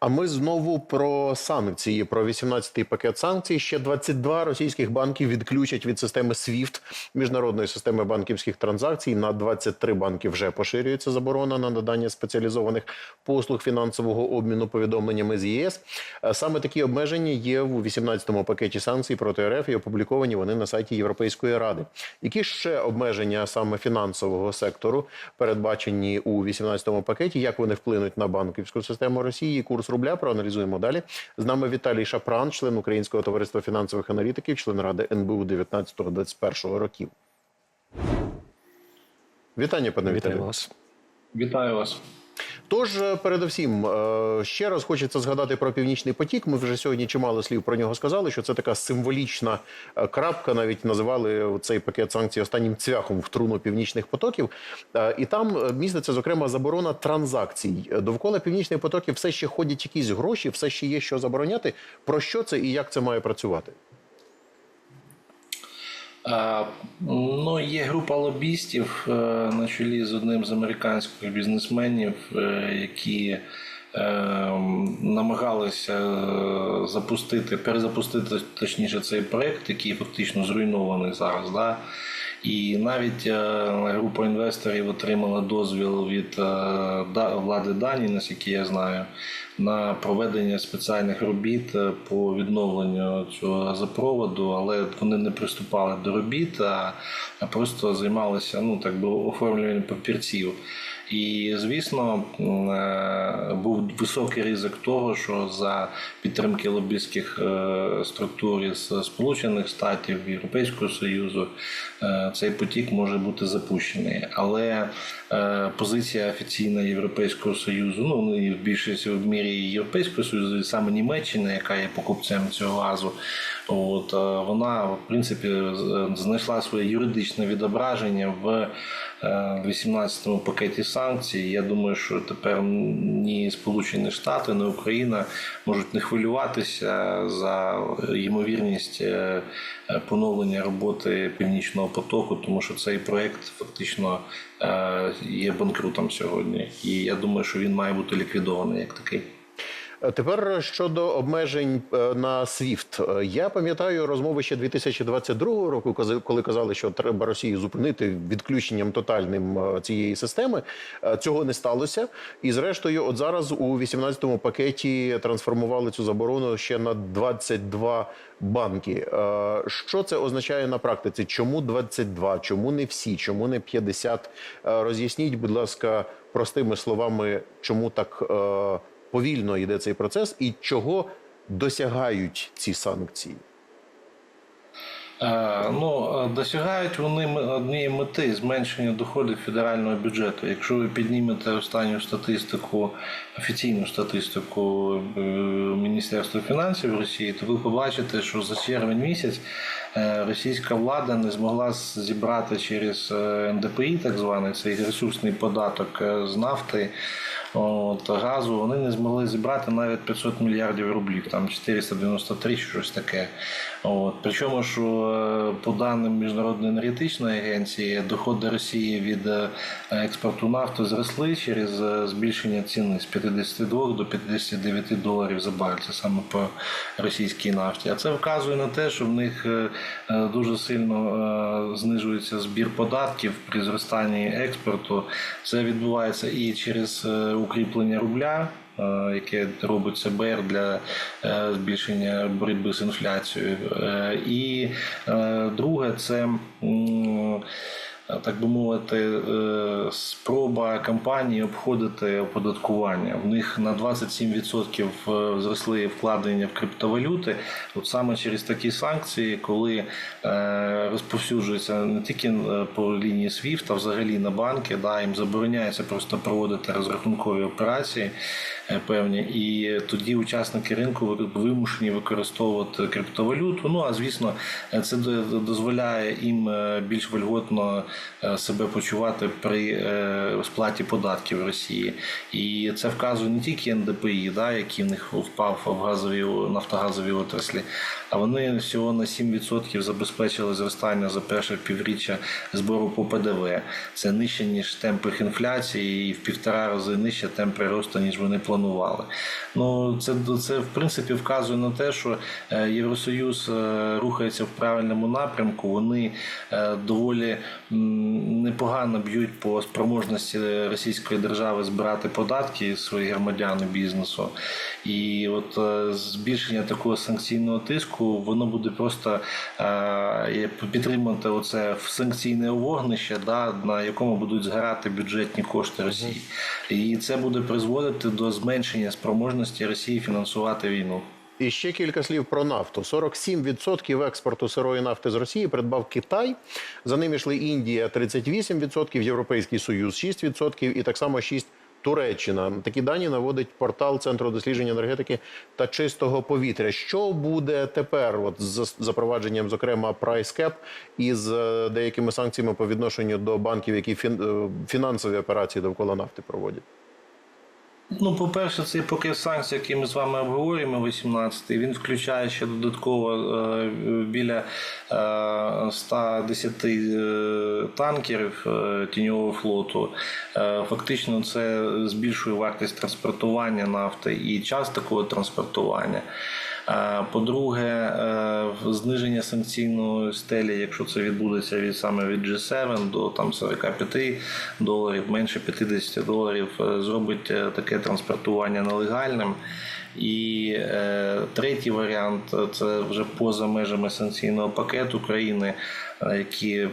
А ми знову про санкції, про 18-й пакет санкцій. Ще 22 російських банків відключать від системи SWIFT, міжнародної системи банківських транзакцій. На 23 банки вже поширюється заборона на надання спеціалізованих послуг фінансового обміну повідомленнями з ЄС. Е, Саме такі обмеження є у 18-му пакеті санкцій проти РФ і опубліковані вони на сайті Європейської ради. Які ще обмеження саме фінансового сектору передбачені у 18-му пакеті? Як вони вплинуть на банківську систему Росії? Курс рубля проаналізуємо далі. З нами Віталій Шапран, член Українського товариства фінансових аналітиків, член ради НБУ 19-21 років. Вітання, пане Вітаю Віталію. вас. Вітаю вас. Тож, е, передусім, е, ще раз хочеться згадати про північний потік. Ми вже сьогодні чимало слів про нього сказали. Що це така символічна е, крапка. Навіть називали цей пакет санкцій останнім цвяхом в труну північних потоків. І там міститься зокрема заборона транзакцій. Довкола північних потоків все ще ходять якісь гроші, все ще є що забороняти. Про що це і як це має працювати? Ну, є група лобістів е, на чолі з одним з американських бізнесменів, е, які е, намагалися запустити, перезапустити точніше цей проект, який фактично зруйнований зараз. Да? І навіть група інвесторів отримала дозвіл від влади Данії, наскільки я знаю, на проведення спеціальних робіт е, по відновленню цього газопроводу, але вони не приступали до робіт, а просто займалися ну так би оформлюванням папірців. І звісно, е, був високий ризик того, що за підтримки лобістських е, структур із Сполучених Штатів Європейського Союзу цей потік може бути запущений. Але позиція офіційна Європейського Союзу, ну і в більшості в мірі Європейського Союзу, і саме Німеччина, яка є покупцем цього газу, от е, вона в принципі з- знайшла своє юридичне відображення в 18-му пакеті санкцій. Я думаю, що тепер ні Сполучені Штати, ні Україна можуть не хвилюватися за ймовірність е, е, поновлення роботи Північного потоку, тому що цей проект фактично е, є банкрутом сьогодні. І я думаю, що він має бути ліквідований як такий. Е, Тепер щодо обмежень е, на SWIFT. Е, Я пам'ятаю розмови ще 2022 року, коли казали, що треба Росію зупинити відключенням тотальним цієї системи. Цього не сталося. І зрештою, от зараз у 18-му пакеті трансформували цю заборону ще на 22 банки. Що це означає на практиці? Чому 22? Чому не всі? Чому не 50? Е, Роз'ясніть, будь ласка, простими словами, чому так. Повільно йде цей процес і чого досягають ці санкції? Е, Ну, е, досягають вони однієї мети зменшення доходів федерального бюджету. Якщо ви піднімете останню статистику, офіційну статистику е, Міністерства фінансів Росії, то ви побачите, що за червень місяць е, російська влада не змогла зібрати через НДПІ, так званий цей ресурсний податок з нафти. От, газу вони не змогли зібрати навіть 500 мільярдів рублів, там 493 щось таке. От. Причому, що е, по даним Міжнародної енергетичної агенції, доходи Росії від е, експорту нафти зросли через е, збільшення ціни з 52 до 59 доларів за барель. Це саме по російській нафті. А це вказує на те, що в них дуже сильно знижується збір податків при зростанні експорту. Це відбувається і через укріплення рубля. е, Яке робить СБР для е, збільшення боротьби з інфляцією, Е, і друге, це так би мовити, е, спроба компанії обходити оподаткування. В них на 27% зросли вкладення в криптовалюти. От саме через такі санкції, коли е, розповсюджується не тільки е, по лінії SWIFT, а взагалі на банки, да, їм забороняється просто проводити розрахункові операції е, певні, і тоді учасники ринку ви- вимушені використовувати криптовалюту. Ну а звісно, е, це до- дозволяє їм е, більш вольготно е, себе почувати при е, сплаті податків Росії. І це вказує не тільки НДПІ, да, який в них впав в газовій нафтогазовій отраслі, а вони всього на 7% забезпечили зростання за перше півріччя збору по ПДВ. Це нижче ніж темпи інфляції, і в півтора рази нижче темп приросту, ніж вони планували. Ну це це в принципі вказує на те, що е, Євросоюз е, рухається в правильному напрямку. Вони е, доволі непогано б'ють по спроможності Російської держави збирати податки своїх громадян і бізнесу. І от збільшення такого санкційного тиску воно буде просто е, підтримувати оце санкційне вогнище, да, на якому будуть згорати бюджетні кошти Росії. І це буде призводити до зменшення спроможності Росії фінансувати війну. І ще кілька слів про нафту. 47% експорту сирої нафти з Росії придбав Китай. За ним йшли Індія 38%, Європейський Союз 6% і так само 6% Туреччина. Такі дані наводить портал Центру дослідження енергетики та чистого повітря. Що буде тепер, от з запровадженням, зокрема, cap і з е, деякими санкціями по відношенню до банків, які е, фінансові операції довкола нафти проводять? Ну, по-перше, цей пакет санкцій, який ми з вами обговорюємо, 18-й, він включає ще додатково е, біля е, 110 е, танкерів е, тіньового флоту. Фактично, це збільшує вартість транспортування нафти і час такого транспортування. По-друге, е, зниження санкційної стелі, якщо це відбудеться від саме від G7 до там 45 доларів, менше 50 доларів, е, зробить е, таке транспортування нелегальним. І третій варіант це вже поза межами санкційного пакету країни, які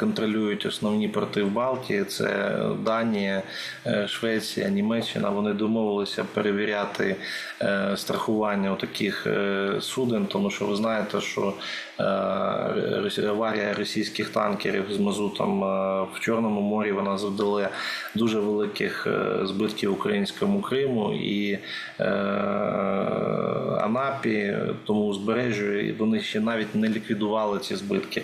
контролюють основні порти в Балтії. Це Данія, е, Швеція, Німеччина. Вони домовилися перевіряти е, страхування у таких е, суден, тому що ви знаєте, що е, аварія російських танкерів з мазутом е, в Чорному морі вона завдала дуже великих е, збитків українському Криму і е, Анапі, тому узбережжю, вони ще навіть не ліквідували ці збитки.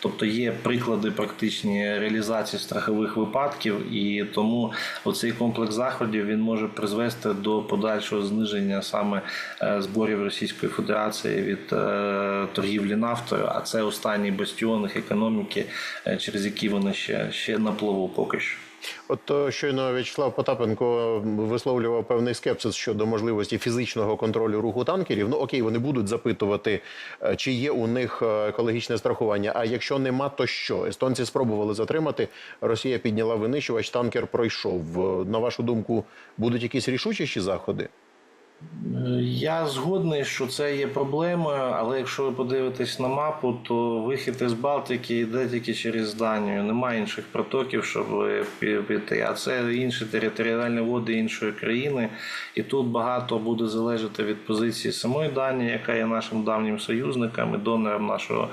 Тобто є приклади практичні реалізації страхових випадків, і тому оцей комплекс заходів він може призвести до подальшого зниження саме е, зборів Російської Федерації від е, торгівлі нафтою. А це останній бастіон економіки, е, через які вони ще, ще на плаву поки що. От е, щойно В'ячеслав Потапенко висловлював певний скепсис щодо можливості фізичного контролю руху танкерів. Ну окей, вони будуть запитувати, е, чи є у них е, екологічне страхування. А якщо нема, то що? Естонці спробували затримати. Росія підняла винищувач, танкер пройшов. На вашу думку, будуть якісь рішучіші заходи? Я згодний, що це є проблемою, але якщо ви подивитесь на мапу, то вихід із Балтики йде тільки через Данію. Немає інших протоків, щоб піти. А це інші територіальні води іншої країни. І тут багато буде залежати від позиції самої Данії, яка є нашим давнім союзником і донором нашого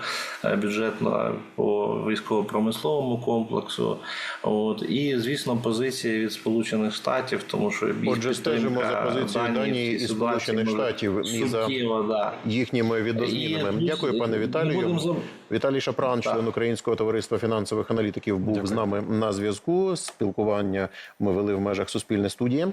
е, бюджетного по військово-промисловому комплексу. От і звісно, позиція від Сполучених Штатів, тому що Отже, стежимо за позицією Данії і Сполучених може Штатів і за да. їхніми відозмінами. І, Дякую, пане Віталію. будемо Віталій Шапран, член Українського товариства фінансових аналітиків, був з нами на зв'язку. Спілкування ми вели в межах Суспільне студії.